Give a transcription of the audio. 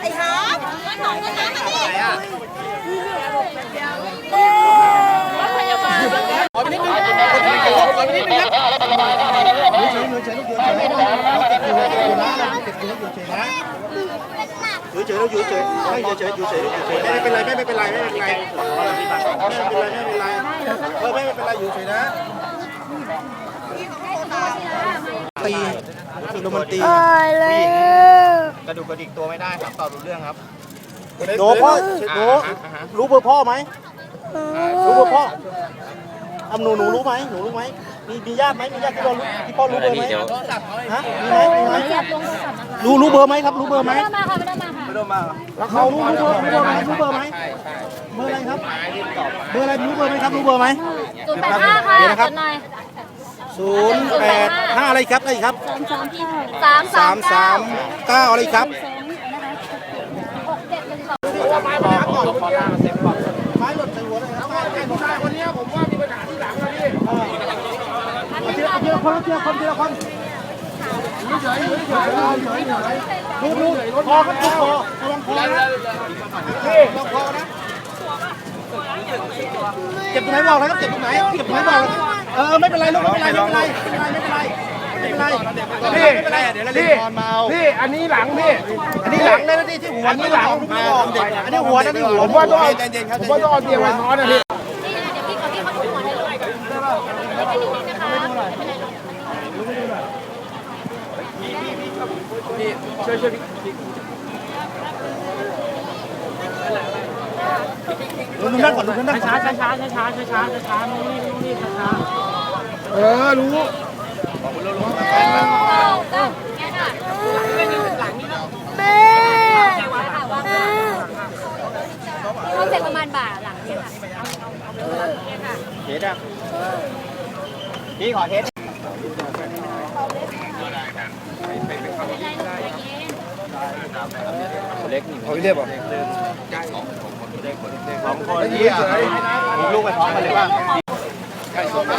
ไอ้หาหนองน้ำมาดิขอไปนิดนึงขอไปนิดนึงครับอยู่เฉยอยู่เฉยไม่เฉยอยู่เฉยอยู่เฉยไม่เป็นไรไม่เป็นไรไม่เป็นไรไม่เป็นไรไม่เป็นไรเออไม่เป็นไรอยู่เฉยนะ ตีคือโรแมนตีตายแล้วกระดูกกระดิกตัวไม่ได้ครับตอบรู้เรื่องครับโดพ่อโดรู้เบอร์พ่อไหมรู้เบอร์พ่ออำหนูหนูรู้ไหมหนูรู้ไหมมีมีญาติไหมมีญาติที่พ่อรู้ที่พ่อรู้เบอร์ไหมฮะมีไหมมีไหมรู้รู้เบอร์ไหมครับ รู้เบอร์ไหมไม่ต้องมาค่ะไม่ต้องมาค่ะไม่ต้องมาแล้วเขารู้รู้เบอร์รู้เบอร์ไหมรู้เบอร์ไหมเบอร์อะไรครับเบอร์อะไรรู้เบอร์ไหมครับรู้เบอร์ไหมศูนย์แปดห้าค่ะเดี๋ยวนะครับจดหน่อย ศูนย์แปดห้าอะไรครับอะไรครับสามสามสามสามเก้าอะไรครับหกเจ็ดหนึ่งสองไม้หล่นใส่หัวเลยครับไม้ไม้หล่นได้วันนี้ผมว่ามีปัญหาที่หลังนะพี่ทีละทีละคนทีละคนทีละคนเฉยเฉยเฉยเฉยเฉยดูดูคอครับคอระวังคอนะพี่ระวังคอนะเจ็บตรงไหนบอกเลยครับเจ็บตรงไหนเจ็บตรงไหนบอกเลย เออไม่เป็นไรลูกไม่เป็นไรไม่เป็นไรไม่เป็นไรไม่เป็นไรไม่เป็นไรพี่เดี๋ยวเราเล่นบอลเมาพี่อันนี้หลังพี่อันนี้หลังเลยนะที่ที่หัวนี่หลังไม่ออกเด็กอันนี้หัวนะนี่หัวผมว่าต้องเอาใจเย็นครับผมว่าต้องเอาเตียงไว้ซ้อนนะพี่นี่นะเดี๋ยวพี่เขาพี่เขาทุกหัวให้เลยไม่เป็นนิดนึงนะคะไม่เป็นไรหรอกดู เออรู้แม่เขาเสร็จประมาณบ่ายหลังเนี่ยค่ะเทสอะพี่ขอเทสเล็กนี่เขาเรียกบอกสองคนที่มีลูกไปพร้อมกันเลยป่ะ กลั